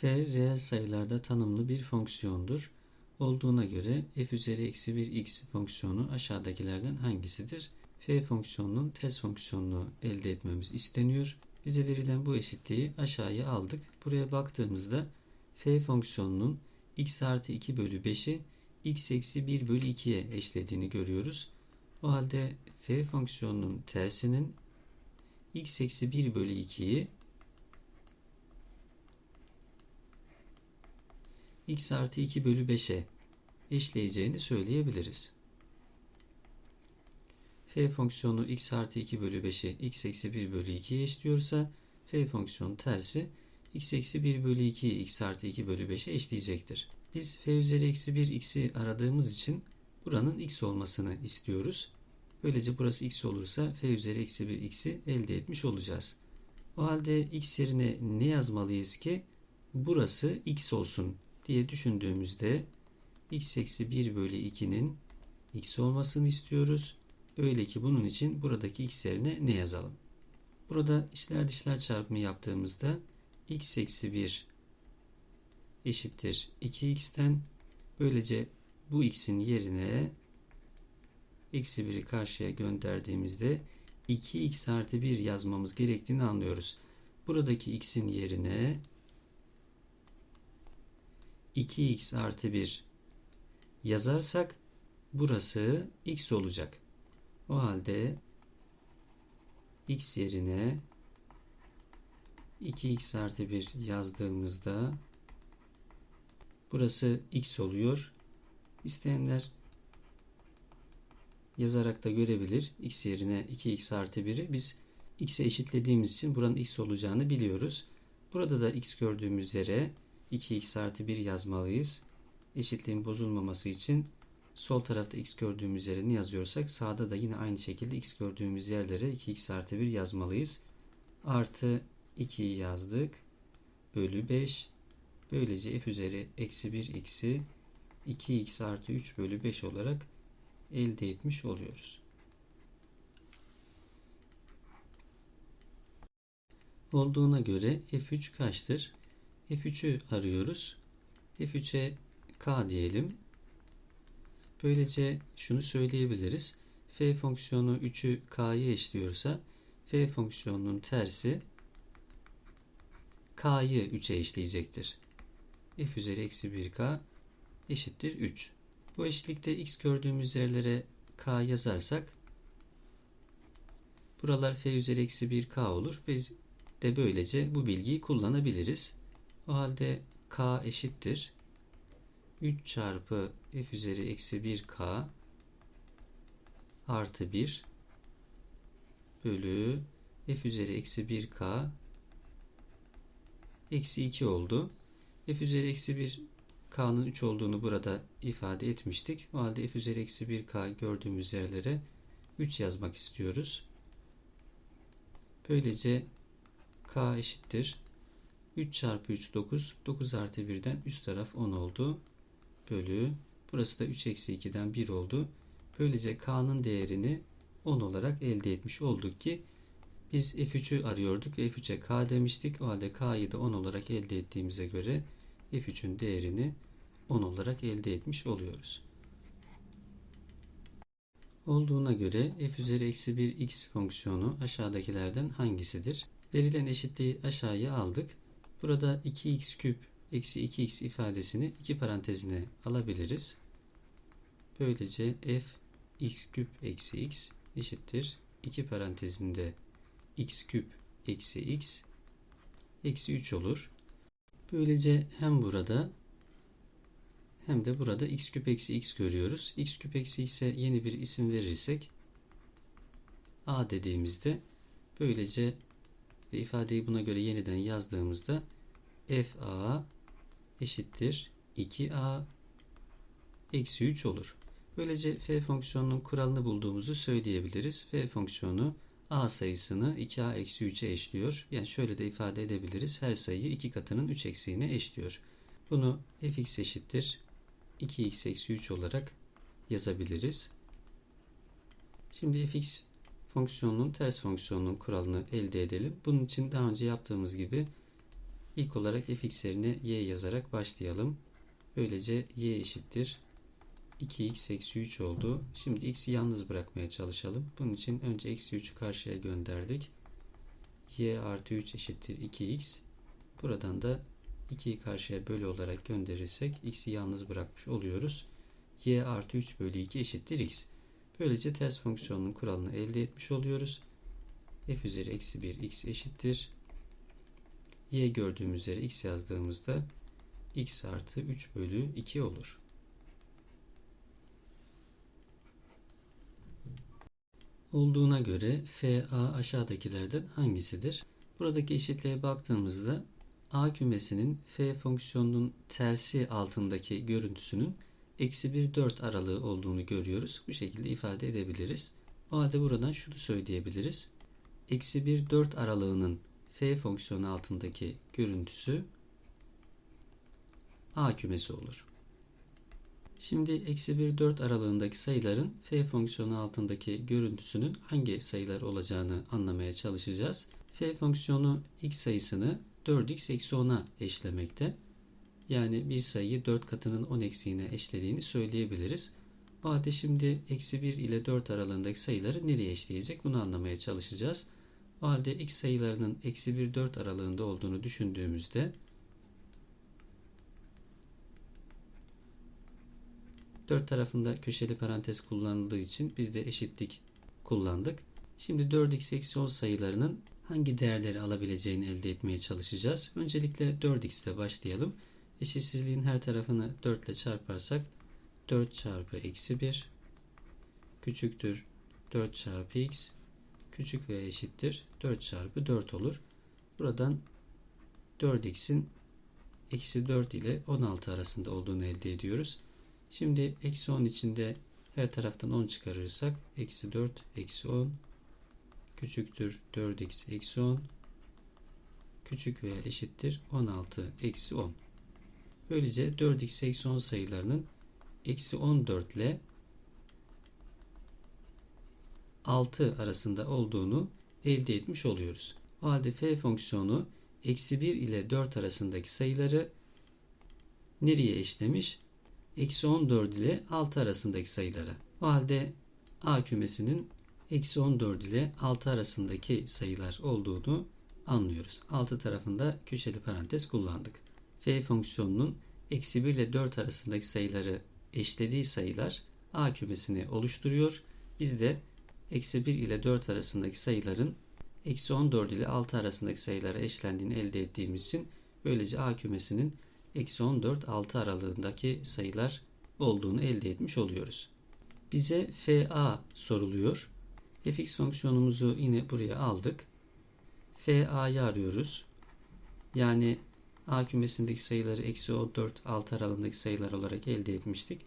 f reel sayılarda tanımlı bir fonksiyondur. Olduğuna göre f üzeri eksi 1 x fonksiyonu aşağıdakilerden hangisidir? f fonksiyonunun ters fonksiyonunu elde etmemiz isteniyor. Bize verilen bu eşitliği aşağıya aldık. Buraya baktığımızda f fonksiyonunun x artı 2 bölü 5'i x eksi 1 bölü 2'ye eşlediğini görüyoruz. O halde f fonksiyonunun tersinin x eksi 1 bölü 2'yi x artı 2 bölü 5'e eşleyeceğini söyleyebiliriz. f fonksiyonu x artı 2 bölü 5'i x eksi 1 bölü 2'ye eşliyorsa f fonksiyonu tersi x eksi 1 bölü 2'yi x artı 2 bölü 5'e eşleyecektir. Biz f üzeri eksi 1 x'i aradığımız için buranın x olmasını istiyoruz. Böylece burası x olursa f üzeri eksi 1 x'i elde etmiş olacağız. O halde x yerine ne yazmalıyız ki burası x olsun diye düşündüğümüzde x eksi 1 bölü 2'nin x olmasını istiyoruz. Öyle ki bunun için buradaki x yerine ne yazalım? Burada içler dışlar çarpımı yaptığımızda x eksi 1 eşittir 2x'ten böylece bu x'in yerine eksi 1'i karşıya gönderdiğimizde 2x artı 1 yazmamız gerektiğini anlıyoruz. Buradaki x'in yerine 2x artı 1 yazarsak burası x olacak. O halde x yerine 2x artı 1 yazdığımızda burası x oluyor. İsteyenler yazarak da görebilir. x yerine 2x artı 1'i biz x'e eşitlediğimiz için buranın x olacağını biliyoruz. Burada da x gördüğümüz yere 2x artı 1 yazmalıyız. Eşitliğin bozulmaması için sol tarafta x gördüğümüz yere ne yazıyorsak sağda da yine aynı şekilde x gördüğümüz yerlere 2x artı 1 yazmalıyız. Artı 2'yi yazdık. Bölü 5. Böylece f üzeri eksi 1 x'i 2x artı 3 bölü 5 olarak elde etmiş oluyoruz. Olduğuna göre f3 kaçtır? F3'ü arıyoruz. f3'e k diyelim. Böylece şunu söyleyebiliriz. f fonksiyonu 3'ü k'ya eşliyorsa f fonksiyonunun tersi k'yı 3'e eşleyecektir. f üzeri eksi 1k eşittir 3. Bu eşitlikte x gördüğümüz yerlere k yazarsak buralar f üzeri eksi 1k olur. Biz de böylece bu bilgiyi kullanabiliriz. O halde k eşittir. 3 çarpı f üzeri eksi 1k artı 1 bölü f üzeri eksi 1k eksi 2 oldu. f üzeri eksi 1 k'nın 3 olduğunu burada ifade etmiştik. O halde f üzeri eksi 1k gördüğümüz yerlere 3 yazmak istiyoruz. Böylece k eşittir. 3 çarpı 3 9. 9 artı 1'den üst taraf 10 oldu. Bölü. Burası da 3 eksi 2'den 1 oldu. Böylece k'nın değerini 10 olarak elde etmiş olduk ki biz f3'ü arıyorduk ve f3'e k demiştik. O halde k'yı da 10 olarak elde ettiğimize göre f3'ün değerini 10 olarak elde etmiş oluyoruz. Olduğuna göre f üzeri eksi 1 x fonksiyonu aşağıdakilerden hangisidir? Verilen eşitliği aşağıya aldık. Burada 2x küp eksi 2x ifadesini iki parantezine alabiliriz. Böylece f x küp eksi x eşittir. iki parantezinde x küp eksi x eksi 3 olur. Böylece hem burada hem de burada x küp eksi x görüyoruz. x küp eksi x'e yeni bir isim verirsek a dediğimizde böylece ve ifadeyi buna göre yeniden yazdığımızda fa eşittir 2a eksi 3 olur. Böylece f fonksiyonunun kuralını bulduğumuzu söyleyebiliriz. f fonksiyonu a sayısını 2a eksi 3'e eşliyor. Yani şöyle de ifade edebiliriz. Her sayıyı 2 katının 3 eksiğine eşliyor. Bunu fx eşittir 2x eksi 3 olarak yazabiliriz. Şimdi fx fonksiyonunun ters fonksiyonunun kuralını elde edelim. Bunun için daha önce yaptığımız gibi İlk olarak fx yerine y yazarak başlayalım. Böylece y eşittir 2x eksi 3 oldu. Şimdi x'i yalnız bırakmaya çalışalım. Bunun için önce eksi 3'ü karşıya gönderdik. y artı 3 eşittir 2x. Buradan da 2'yi karşıya bölü olarak gönderirsek x'i yalnız bırakmış oluyoruz. y artı 3 bölü 2 eşittir x. Böylece ters fonksiyonun kuralını elde etmiş oluyoruz. f üzeri eksi 1 x eşittir. y gördüğümüz yere x yazdığımızda x artı 3 bölü 2 olur. Olduğuna göre FA aşağıdakilerden hangisidir? Buradaki eşitliğe baktığımızda A kümesinin F fonksiyonunun tersi altındaki görüntüsünün eksi 1 4 aralığı olduğunu görüyoruz. Bu şekilde ifade edebiliriz. O halde buradan şunu söyleyebiliriz. Eksi 1 4 aralığının F fonksiyonu altındaki görüntüsü A kümesi olur. Şimdi eksi 1 4 aralığındaki sayıların f fonksiyonu altındaki görüntüsünün hangi sayılar olacağını anlamaya çalışacağız. f fonksiyonu x sayısını 4x eksi 10'a eşlemekte. Yani bir sayıyı 4 katının 10 eksiğine eşlediğini söyleyebiliriz. O halde şimdi eksi 1 ile 4 aralığındaki sayıları nereye eşleyecek bunu anlamaya çalışacağız. O halde x sayılarının eksi 1 4 aralığında olduğunu düşündüğümüzde Dört tarafında köşeli parantez kullanıldığı için biz de eşitlik kullandık. Şimdi 4x eksi 10 sayılarının hangi değerleri alabileceğini elde etmeye çalışacağız. Öncelikle 4x ile başlayalım. Eşitsizliğin her tarafını 4 ile çarparsak 4 çarpı eksi 1 küçüktür 4 çarpı x küçük ve eşittir 4 çarpı 4 olur. Buradan 4x'in eksi 4 ile 16 arasında olduğunu elde ediyoruz. Şimdi eksi 10 içinde her taraftan 10 çıkarırsak eksi 4 eksi 10 küçüktür 4x eksi 10 küçük veya eşittir 16 eksi 10. Böylece 4x eksi 10 sayılarının eksi 14 ile 6 arasında olduğunu elde etmiş oluyoruz. O halde f fonksiyonu eksi 1 ile 4 arasındaki sayıları nereye eşlemiş? eksi 14 ile 6 arasındaki sayılara. O halde A kümesinin eksi 14 ile 6 arasındaki sayılar olduğunu anlıyoruz. 6 tarafında köşeli parantez kullandık. F fonksiyonunun eksi 1 ile 4 arasındaki sayıları eşlediği sayılar A kümesini oluşturuyor. Biz de eksi 1 ile 4 arasındaki sayıların eksi 14 ile 6 arasındaki sayılara eşlendiğini elde ettiğimiz için böylece A kümesinin eksi 14 6 aralığındaki sayılar olduğunu elde etmiş oluyoruz. Bize FA soruluyor. fx fonksiyonumuzu yine buraya aldık. FA'yı arıyoruz. Yani A kümesindeki sayıları eksi 14 6 aralığındaki sayılar olarak elde etmiştik.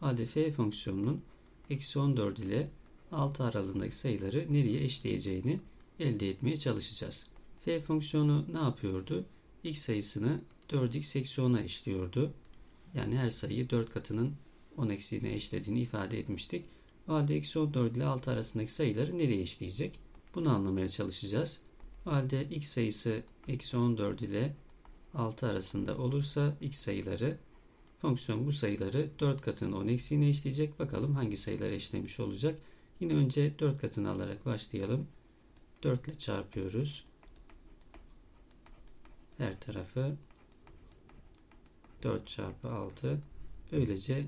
Halde f fonksiyonunun eksi 14 ile 6 aralığındaki sayıları nereye eşleyeceğini elde etmeye çalışacağız. f fonksiyonu ne yapıyordu? x sayısını 4x eksi 10'a eşliyordu. Yani her sayıyı 4 katının 10 eksiğine eşlediğini ifade etmiştik. O halde eksi 14 ile 6 arasındaki sayıları nereye eşleyecek? Bunu anlamaya çalışacağız. O halde x sayısı eksi 14 ile 6 arasında olursa x sayıları fonksiyon bu sayıları 4 katının 10 eksiğine eşleyecek. Bakalım hangi sayılar eşlemiş olacak. Yine önce 4 katını alarak başlayalım. 4 ile çarpıyoruz. Her tarafı 4 çarpı 6. Böylece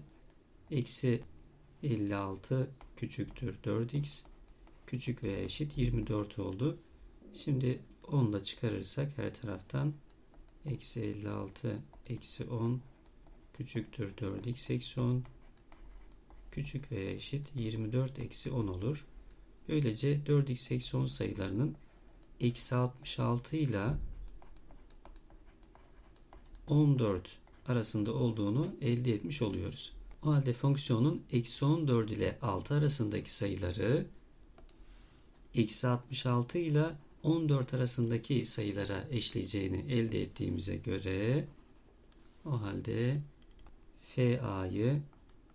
eksi 56 küçüktür 4x küçük veya eşit 24 oldu. Şimdi 10 da çıkarırsak her taraftan eksi 56 eksi 10 küçüktür 4x eksi 10 küçük veya eşit 24 eksi 10 olur. Böylece 4x eksi 10 sayılarının eksi 66 ile 14 arasında olduğunu elde etmiş oluyoruz. O halde fonksiyonun eksi 14 ile 6 arasındaki sayıları eksi 66 ile 14 arasındaki sayılara eşleyeceğini elde ettiğimize göre o halde FA'yı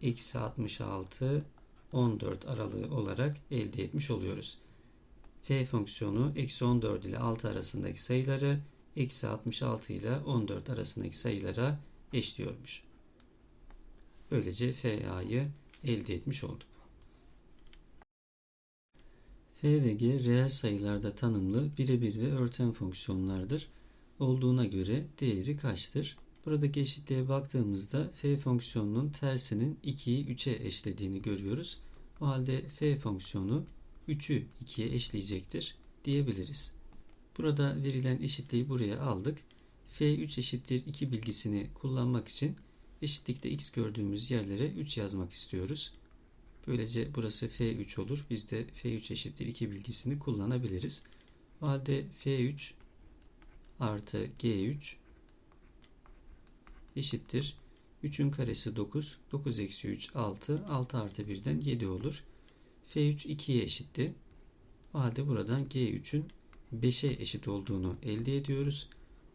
eksi 66 14 aralığı olarak elde etmiş oluyoruz. F fonksiyonu eksi 14 ile 6 arasındaki sayıları eksi 66 ile 14 arasındaki sayılara eşliyormuş. Böylece FA'yı elde etmiş olduk. F ve G reel sayılarda tanımlı birebir ve örten fonksiyonlardır. Olduğuna göre değeri kaçtır? Buradaki eşitliğe baktığımızda f fonksiyonunun tersinin 2'yi 3'e eşlediğini görüyoruz. O halde f fonksiyonu 3'ü 2'ye eşleyecektir diyebiliriz. Burada verilen eşitliği buraya aldık. f3 eşittir 2 bilgisini kullanmak için eşitlikte x gördüğümüz yerlere 3 yazmak istiyoruz. Böylece burası f3 olur. Biz de f3 eşittir 2 bilgisini kullanabiliriz. O halde f3 artı g3 eşittir. 3'ün karesi 9. 9 eksi 3 6. 6 artı 1'den 7 olur. F3 2'ye eşitti. O halde buradan G3'ün 5'e eşit olduğunu elde ediyoruz.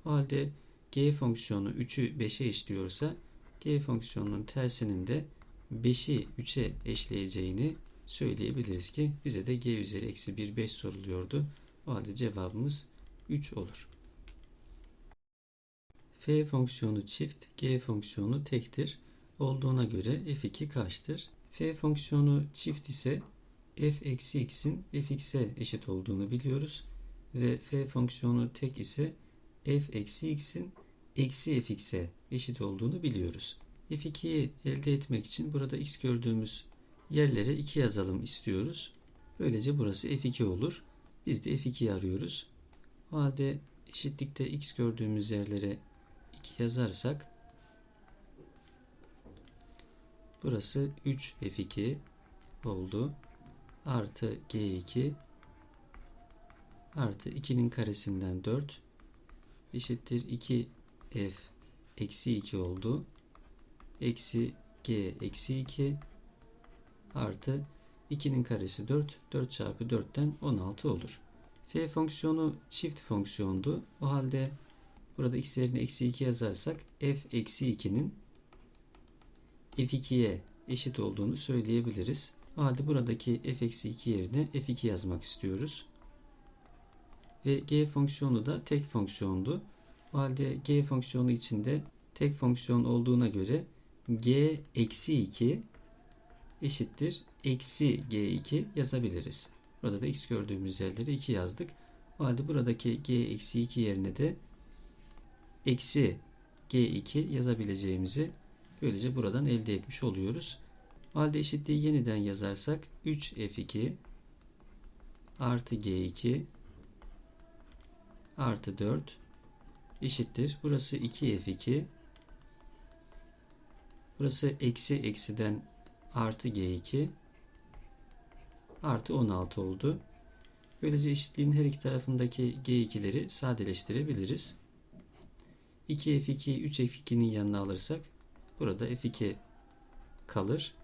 O halde G fonksiyonu 3'ü 5'e eşliyorsa G fonksiyonunun tersinin de 5'i 3'e eşleyeceğini söyleyebiliriz ki bize de G üzeri eksi 1 5 soruluyordu. O halde cevabımız 3 olur. F fonksiyonu çift, G fonksiyonu tektir. Olduğuna göre f2 kaçtır? F fonksiyonu çift ise f eksi x'in fx'e eşit olduğunu biliyoruz. Ve f fonksiyonu tek ise f eksi x'in eksi fx'e eşit olduğunu biliyoruz. F2'yi elde etmek için burada x gördüğümüz yerlere 2 yazalım istiyoruz. Böylece burası f2 olur. Biz de f2'yi arıyoruz. O halde eşitlikte x gördüğümüz yerlere 2 yazarsak burası 3 F2 oldu. Artı G2 artı 2'nin karesinden 4 eşittir 2 F eksi 2 oldu. Eksi G eksi 2 artı 2'nin karesi 4. 4 çarpı 4'ten 16 olur. F fonksiyonu çift fonksiyondu. O halde Burada x yerine eksi 2 yazarsak f eksi 2'nin f2'ye eşit olduğunu söyleyebiliriz. O halde buradaki f eksi 2 yerine f2 yazmak istiyoruz. Ve g fonksiyonu da tek fonksiyondu. O halde g fonksiyonu içinde tek fonksiyon olduğuna göre g eksi 2 eşittir eksi g2 yazabiliriz. Burada da x gördüğümüz yerlere 2 yazdık. O halde buradaki g eksi 2 yerine de eksi G2 yazabileceğimizi böylece buradan elde etmiş oluyoruz. O halde eşitliği yeniden yazarsak 3F2 artı G2 artı 4 eşittir. Burası 2F2 burası eksi eksiden artı G2 artı 16 oldu. Böylece eşitliğin her iki tarafındaki G2'leri sadeleştirebiliriz. 2F2'yi 3F2'nin yanına alırsak burada F2 kalır.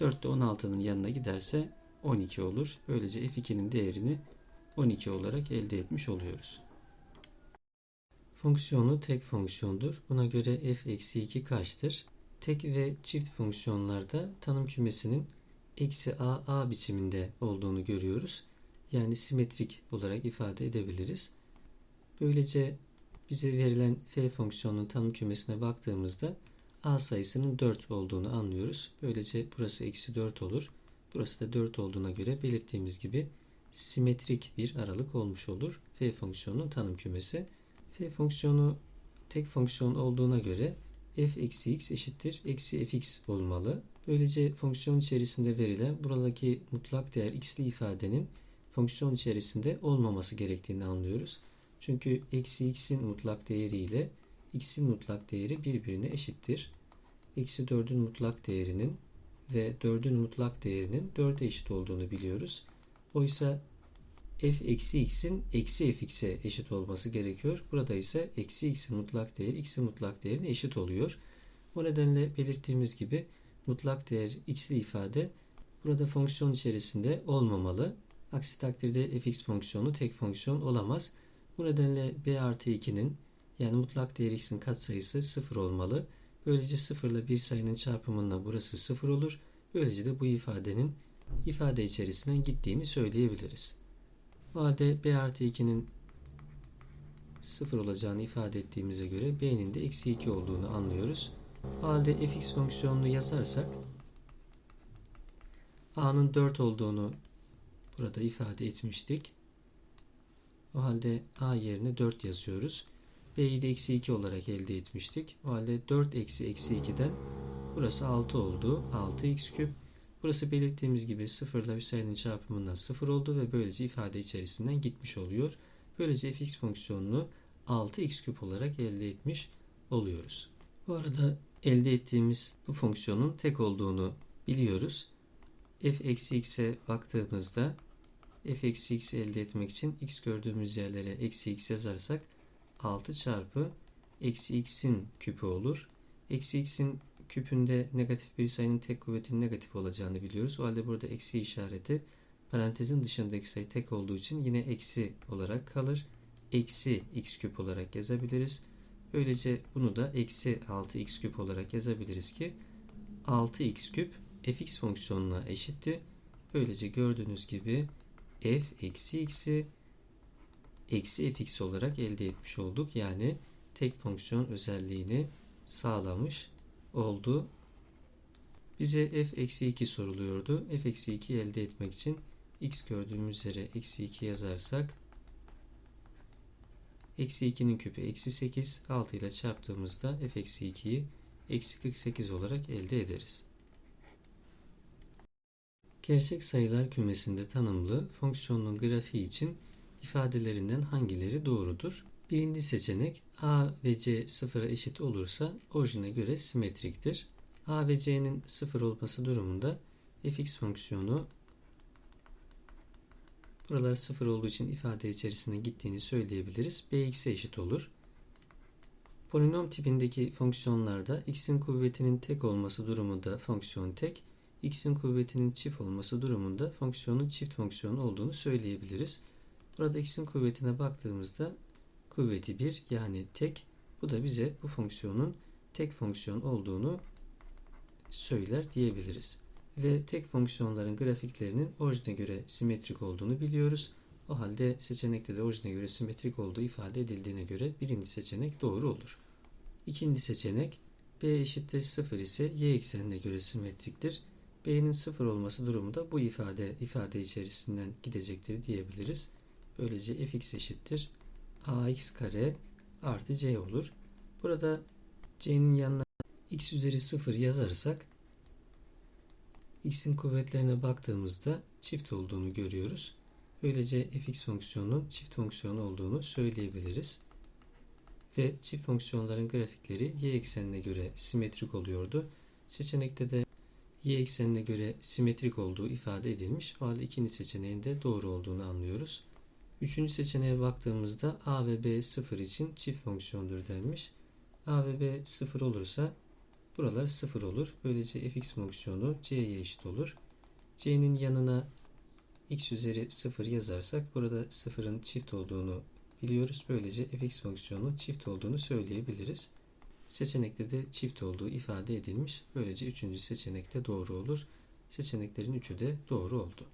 4 de 16'nın yanına giderse 12 olur. Böylece F2'nin değerini 12 olarak elde etmiş oluyoruz. Fonksiyonu tek fonksiyondur. Buna göre f eksi 2 kaçtır? Tek ve çift fonksiyonlarda tanım kümesinin eksi a a biçiminde olduğunu görüyoruz. Yani simetrik olarak ifade edebiliriz. Böylece bize verilen f fonksiyonunun tanım kümesine baktığımızda a sayısının 4 olduğunu anlıyoruz. Böylece burası eksi 4 olur. Burası da 4 olduğuna göre belirttiğimiz gibi simetrik bir aralık olmuş olur. f fonksiyonunun tanım kümesi. f fonksiyonu tek fonksiyon olduğuna göre f eksi x eşittir eksi fx olmalı. Böylece fonksiyon içerisinde verilen buradaki mutlak değer x'li ifadenin fonksiyon içerisinde olmaması gerektiğini anlıyoruz. Çünkü eksi x'in mutlak değeri ile x'in mutlak değeri birbirine eşittir. Eksi 4'ün mutlak değerinin ve 4'ün mutlak değerinin 4'e eşit olduğunu biliyoruz. Oysa f eksi x'in eksi fx'e eşit olması gerekiyor. Burada ise eksi x'in mutlak değeri x'in mutlak değerine eşit oluyor. O nedenle belirttiğimiz gibi mutlak değer x'li ifade burada fonksiyon içerisinde olmamalı. Aksi takdirde fx fonksiyonu tek fonksiyon olamaz. Bu nedenle b artı 2'nin yani mutlak değer x'in katsayısı 0 olmalı. Böylece 0 ile bir sayının çarpımında burası 0 olur. Böylece de bu ifadenin ifade içerisinden gittiğini söyleyebiliriz. O halde b artı 2'nin 0 olacağını ifade ettiğimize göre b'nin de eksi 2 olduğunu anlıyoruz. O halde fx fonksiyonunu yazarsak a'nın 4 olduğunu burada ifade etmiştik. O halde a yerine 4 yazıyoruz. b'yi de eksi 2 olarak elde etmiştik. O halde 4 eksi eksi 2'den burası 6 oldu. 6x küp. Burası belirttiğimiz gibi 0 ile bir sayının çarpımından 0 oldu ve böylece ifade içerisinden gitmiş oluyor. Böylece fx fonksiyonunu 6x küp olarak elde etmiş oluyoruz. Bu arada elde ettiğimiz bu fonksiyonun tek olduğunu biliyoruz. f eksi x'e baktığımızda f eksi x elde etmek için x gördüğümüz yerlere eksi x yazarsak 6 çarpı eksi x'in küpü olur. Eksi x'in küpünde negatif bir sayının tek kuvvetinin negatif olacağını biliyoruz. O halde burada eksi işareti parantezin dışındaki sayı tek olduğu için yine eksi olarak kalır. Eksi x küp olarak yazabiliriz. Böylece bunu da eksi 6x küp olarak yazabiliriz ki 6x küp fx fonksiyonuna eşitti. Böylece gördüğünüz gibi f eksi x'i eksi fx olarak elde etmiş olduk. Yani tek fonksiyon özelliğini sağlamış oldu. Bize f eksi 2 soruluyordu. f eksi 2 elde etmek için x gördüğümüz üzere eksi 2 yazarsak eksi 2'nin küpü eksi 8 6 ile çarptığımızda f eksi 2'yi eksi 48 olarak elde ederiz. Gerçek sayılar kümesinde tanımlı fonksiyonun grafiği için ifadelerinden hangileri doğrudur? Birinci seçenek a ve c sıfıra eşit olursa orijine göre simetriktir. a ve c'nin sıfır olması durumunda fx fonksiyonu buralar sıfır olduğu için ifade içerisine gittiğini söyleyebiliriz. bx'e eşit olur. Polinom tipindeki fonksiyonlarda x'in kuvvetinin tek olması durumunda fonksiyon tek, x'in kuvvetinin çift olması durumunda fonksiyonun çift fonksiyon olduğunu söyleyebiliriz. Burada x'in kuvvetine baktığımızda kuvveti 1 yani tek. Bu da bize bu fonksiyonun tek fonksiyon olduğunu söyler diyebiliriz. Ve tek fonksiyonların grafiklerinin orijine göre simetrik olduğunu biliyoruz. O halde seçenekte de orijine göre simetrik olduğu ifade edildiğine göre birinci seçenek doğru olur. İkinci seçenek b eşittir 0 ise y eksenine göre simetriktir. b'nin 0 olması durumunda bu ifade ifade içerisinden gidecektir diyebiliriz. Böylece fx eşittir ax kare artı c olur. Burada c'nin yanına x üzeri 0 yazarsak x'in kuvvetlerine baktığımızda çift olduğunu görüyoruz. Böylece fx fonksiyonunun çift fonksiyon olduğunu söyleyebiliriz. Ve çift fonksiyonların grafikleri y eksenine göre simetrik oluyordu. Seçenekte de y eksenine göre simetrik olduğu ifade edilmiş. O halde ikinci seçeneğin de doğru olduğunu anlıyoruz. Üçüncü seçeneğe baktığımızda a ve b 0 için çift fonksiyondur denmiş. a ve b 0 olursa buralar 0 olur. Böylece fx fonksiyonu c'ye eşit olur. c'nin yanına x üzeri 0 yazarsak burada 0'ın çift olduğunu biliyoruz. Böylece fx fonksiyonu çift olduğunu söyleyebiliriz. Seçenekte de çift olduğu ifade edilmiş. Böylece üçüncü seçenekte doğru olur. Seçeneklerin üçü de doğru oldu.